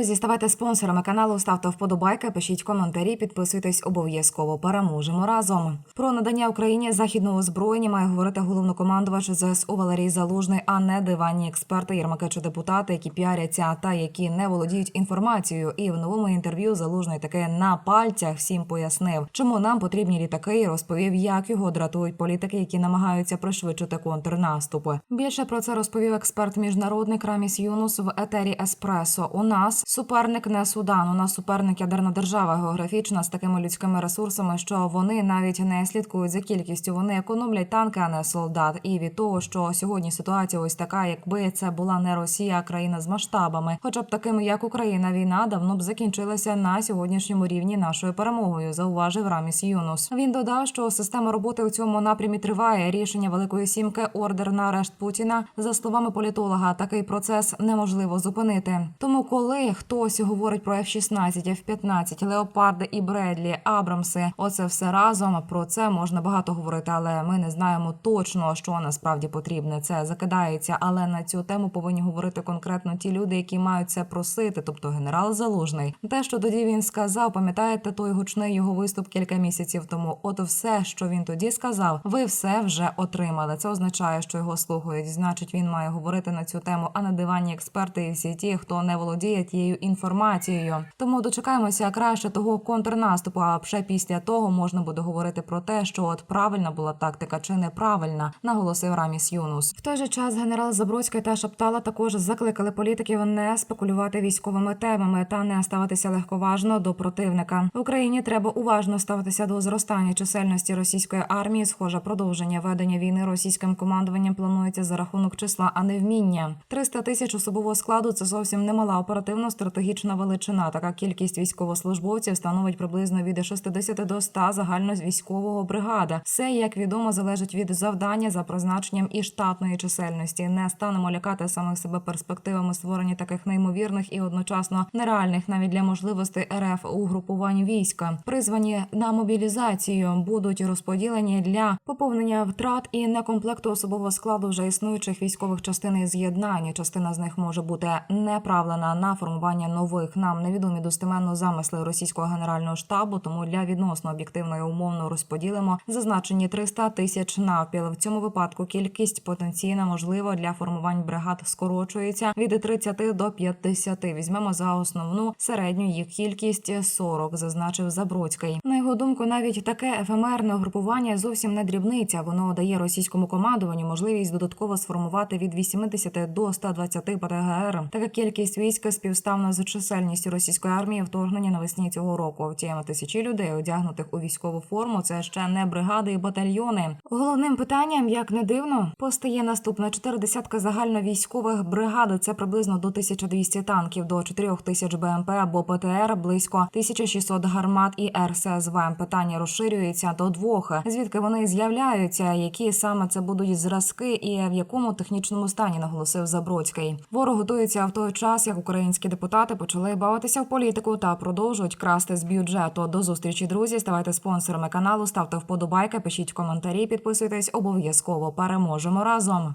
Друзі, ставайте спонсорами каналу, ставте вподобайки, пишіть коментарі, підписуйтесь обов'язково. Переможемо разом. Про надання Україні західного озброєння має говорити головнокомандувач ЗСУ Валерій Залужний, а не диванні експерти, єрмаки чи депутати, які піаряться та які не володіють інформацією. І в новому інтерв'ю Залужний таки на пальцях всім пояснив, чому нам потрібні літаки, і розповів, як його дратують політики, які намагаються пришвидшити контрнаступи. Більше про це розповів експерт міжнародник Раміс Юнус в етері Еспресо. У нас суперник не Судан. У нас суперник ядерна держава географічна з такими людськими ресурсами, що вони навіть не слідкують за кількістю. Вони економлять танки, а не солдат. І від того, що сьогодні ситуація ось така, якби це була не Росія, а країна з масштабами, хоча б такими, як Україна, війна давно б закінчилася на сьогоднішньому рівні нашою перемогою. Зауважив Раміс Юнус. Він додав, що система роботи у цьому напрямі триває. Рішення Великої сімки, ордер на арешт Путіна. За словами політолога, такий процес неможливо зупинити. Тому, коли хтось говорить про F-16, F-15, Леопарди і Бредлі, Абрамси, оце все разом. Про це можна багато говорити, але ми не знаємо точно, що насправді потрібне. Це закидається, але на цю тему повинні говорити конкретно ті люди, які мають це просити, тобто генерал Залужний. Те, що тоді він сказав, пам'ятаєте той гучний його виступ кілька місяців тому. От все, що він тоді сказав, ви все вже отримали. Це означає, що його слухають. Значить, він має говорити на цю тему, а на дивані експерти і всі ті, хто не володіє тією інформацією. Тому дочекаємося краще того контрнаступу. А вже після того можна буде говорити про те, що от правильна була тактика чи неправильна, наголосив Раміс Юнус. В той же час генерал Забродський та Шаптала також закликали політиків не спекулювати військовими темами та не ставитися легковажно до противника. В Україні треба уважно ставитися до зростання чисельності російської армії. Схоже, продовження ведення війни російським командуванням планується за рахунок числа, а не вміння. 300 тисяч особового складу це зовсім немала оперативно-стратегічна величина. Така кількість військовослужбовців становить приблизно від 60 до 100 загально військового бригада. Все, як відомо, залежить від завдання за призначенням і штатної чисельності. Не станемо лякати самих себе перспективами створення таких неймовірних і одночасно нереальних навіть для можливостей РФ угрупувань війська. Призвані на мобілізацію будуть розподілені для поповнення втрат і некомплекту особового складу вже існуючих військових частин і з'єднання. Частина з них може бути направлена на формування нових. Нам невідомі достеменно замисли російського генерального штабу. Тому для відносно об'єктивної умовно розподілимо зазначені 300 тисяч навпіл. В цьому випадку кількість потенційна можливо для формувань бригад скорочується від 30 до 50. Візьмемо за основну середню їх кількість 40, зазначив Забродський. Його думку, навіть таке ефемерне угрупування зовсім не дрібниця. Воно дає російському командуванню можливість додатково сформувати від 80 до 120 ПТГР. Така кількість військ співставна з чисельністю російської армії вторгнення навесні цього року. Втім, тисячі людей, одягнутих у військову форму, це ще не бригади і батальйони. Головним питанням, як не дивно, постає наступне чотири десятки загальновійськових бригад. Це приблизно до 1200 танків, до 4000 БМП або ПТР, близько 1600 гармат і РСЗВ. Питання розширюється до двох. Звідки вони з'являються? Які саме це будуть зразки, і в якому технічному стані наголосив Забродський. Ворог готується в той час, як українські депутати почали бавитися в політику та продовжують красти з бюджету. До зустрічі, друзі. Ставайте спонсорами каналу, ставте вподобайки, пишіть коментарі, підписуйтесь. Обов'язково переможемо разом.